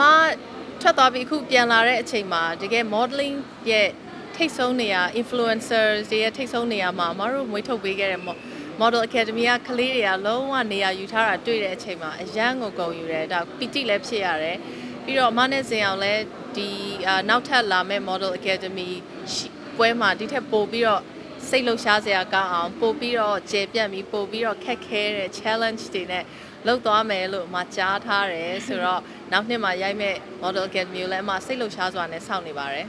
မထွက်သွားပြီးအခုပြန်လာတဲ့အချိန်မှာတကယ် modeling ရဲ့ထိတ်ဆုံးနေရာ influencers တွေရဲ့ထိတ်ဆုံးနေရာမှာမတို့မွေးထုတ်ပေးခဲ့တဲ့ model academy ကကလေးတွေကလုံးဝနေရာယူထားတာတွေ့တဲ့အချိန်မှာအရန်ကိုဂုဏ်ယူတယ်ဒါပီတိလည်းဖြစ်ရတယ်ပြီးတော့အမနဲ့စင်အောင်လည်းဒီအာနောက်ထပ်လာမဲ့ model academy ရှိပွဲမှာဒီထက်ပိုပြီးတော့ စိတ်လှုပ်ရှားစရာကောင်းအောင်ပို့ပြီးတော့ကျေပြန့်ပြီးပို့ပြီးတော့ခက်ခဲတဲ့ challenge တွေနဲ့လောက်သွားမယ်လို့အမကြားထားတယ်ဆိုတော့နောက်နှစ်မှာရိုက်မဲ့ model academy ကိုလည်းအမစိတ်လှုပ်ရှားစွာနဲ့စောင့်နေပါတယ်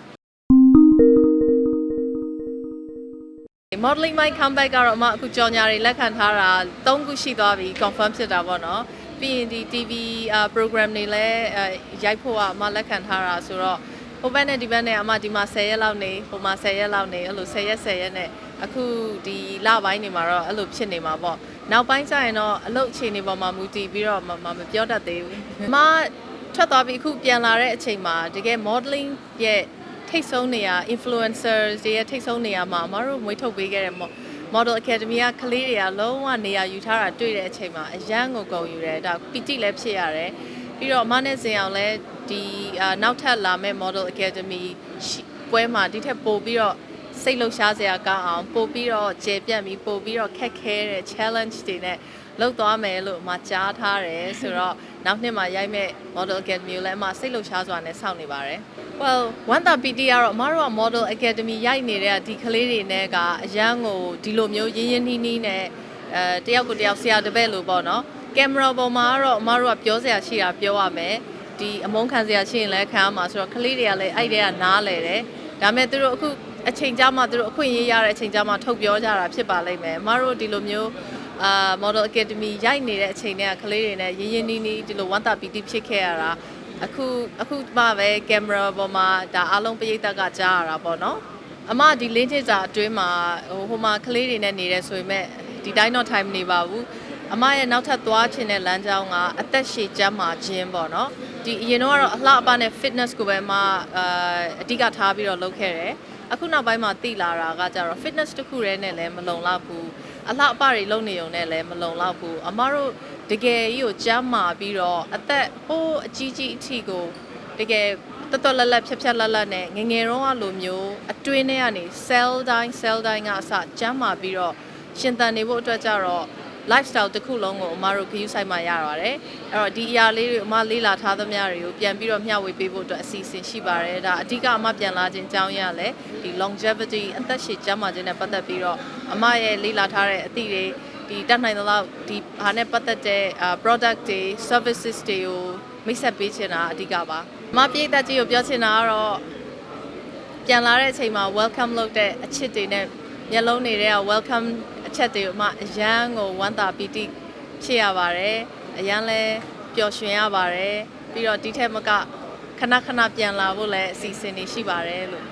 modeling my comeback ကတော့အမအခုကြော်ညာတွေလက်ခံထားတာ၃ခုရှိသွားပြီ confirm ဖြစ်တာပေါ့နော်ပြီးရင်ဒီ TV အာ program တွေလည်းအဲရိုက်ဖို့ကအမလက်ခံထားတာဆိုတော့ ဟိုဘက်နဲ့ဒီဘက်နဲ့အမဒီမှာ10ရက်လောက်နေဟိုမှာ10ရက်လောက်နေအဲ့လို10ရက်10ရက်နဲ့အခုဒီလပိုင်းနေမှာတော့အဲ့လိုဖြစ်နေမှာပေါ့နောက်ပိုင်းကျရင်တော့အလုပ်အခြေအနေပေါ်မှာမူတည်ပြီးတော့မမမပြောတတ်သေးဘူးအမထွက်သွားပြီးအခုပြန်လာတဲ့အချိန်မှာတကယ် modeling ရဲ့ထိတ်ဆုံးနေရာ influencers တွေရဲ့ထိတ်ဆုံးနေရာမှာမတို့မွေးထုတ်ပေးခဲ့တဲ့ model academy ကကလေးတွေကလုံးဝနေရာယူထားတာတွေ့တဲ့အချိန်မှာအရန်ကိုဂုဏ်ယူတယ်ဒါပီတိလည်းဖြစ်ရတယ် ပြီးတော့အမနဲ့စင်အောင်လည်းဒီအာနောက်ထပ်လာမဲ့ model academy ရှိပွဲမှာဒီထက်ပိုပြီးတော့စိတ်လှုပ်ရှားစရာကောင်းအောင်ပို့ပြီးတော့ကျေပြန့်ပြီးပို့ပြီးတော့ခက်ခဲတဲ့ challenge တွေနဲ့လောက်သွားမယ်လို့အမကြားထားတယ်ဆိုတော့နောက်နှစ်မှာရိုက်မဲ့ model academy ကိုလည်းအမစိတ်လှုပ်ရှားစွာနဲ့စောင့်နေပါတယ် well ဝမ်တာ PT ကတော့အမတို့က model academy ရိုက်နေတဲ့ဒီကလေးတွေနဲ့ကအရန်ကိုဒီလိုမျိုးရင်းရင်းနှီးနှီးနဲ့အဲတယောက်ကိုတယောက်ဆရာတပည့်လို့ပေါ့နော် ကင်မရာပေါ်မှာကတော့အမတို့ကပြောစရာရှိတာပြောရမယ်ဒီအမုန်းခံစရာရှိရင်လည်းခံရမှာဆိုတော့ကလေးတွေကလည်းအဲ့တဲ့ကနားလဲတယ်ဒါပေမဲ့သူတို့အခုအချိန်ကြာမှသူတို့အခွင့်အရေးရတဲ့အချိန်ကြာမှထုတ်ပြောကြတာဖြစ်ပါလိမ့်မယ်အမတို့ဒီလိုမျိုးအာ model academy ရိုက်နေတဲ့အချိန်တွေကကလေးတွေနဲ့ရင်းရင်းနှီးနှီးဒီလိုဝမ်တာ PT ဖြစ်ခဲ့ရတာအခုအခုမှပဲကင်မရာပေါ်မှာဒါအားလုံးပရိသတ်ကကြားရတာပေါ့နော်အမဒီလင်းထစ်စာအတွင်းမှာဟိုဟိုမှာကလေးတွေနဲ့နေတယ်ဆိုပေမဲ့ဒီတိုင်းတော့ time နေပါဘူး အမရဲ့နောက်ထပ်သွားချင်တဲ့လမ်းကြောင်းကအသက်ရှည်ကျန်းမာခြင်းပေါ့နော်ဒီအရင်တော့ကတော့အလှအပနဲ့ fitness ကိုပဲအမအာအဓိကထားပြီးတော့လုပ်ခဲ့တယ်အခုနောက်ပိုင်းမှာတည်လာတာကကြတော့ fitness တစ်ခုတည်းနဲ့လည်းမလုံလောက်ဘူးအလှအပတွေလုပ်နေုံနဲ့လည်းမလုံလောက်ဘူးအမတို့တကယ်ကြီးကိုကျန်းမာပြီးတော့အသက်ဟိုးအကြီးကြီးအထိကိုတကယ်တော်တော်လက်လက်ဖြတ်ဖြတ်လက်လက်နဲ့ငယ်ငယ်တော့အလိုမျိုးအတွင်းထဲကနေ cell တိုင်း cell တိုင်းကအစကျန်းမာပြီးတော့ရှင်သန်နေဖို့အတွက်ကြတော့ lifestyle တစ်ခုလုံးကိုအမတို့ခရူးဆိုင်မှာရပါတယ်အဲ့တော့ဒီအရာလေးတွေအမလေးလာထားသမျှတွေကိုပြန်ပြီးတော့မျှဝေပေးဖို့အတွက်အစီအစဉ်ရှိပါတယ်ဒါအဓိကအမပြန်လာခြင်းအကြောင်းရလဲဒီ longevity အသက်ရှည်ကျန်းမာခြင်းနဲ့ပတ်သက်ပြီးတော့အမရဲ့လေးလာထားတဲ့အသည့်တွေဒီတတ်နိုင်သလောက်ဒီဟာနဲ့ပတ်သက်တဲ့ product တွေ services တွေကိုမိတ်ဆက်ပေးချင်တာအဓိကပါအမပြည့်သက်ကြီးကိုပြောချင်တာကတော့ပြန်လာတဲ့အချိန်မှာ welcome လုပ်တဲ့အချစ်တွေနဲ့မျက်လုံးတွေထဲက welcome အ ချက်တွေကိုမှအရန်ကိုဝမ်းသာပီတိဖြစ်ရပါတယ်အရန်လဲပျော်ရွှင်ရပါတယ်ပြီးတော့ဒီထက်မကခဏခဏပြန်လာဖို့လည်းအစီအစဉ်တွေရှိပါတယ်လို့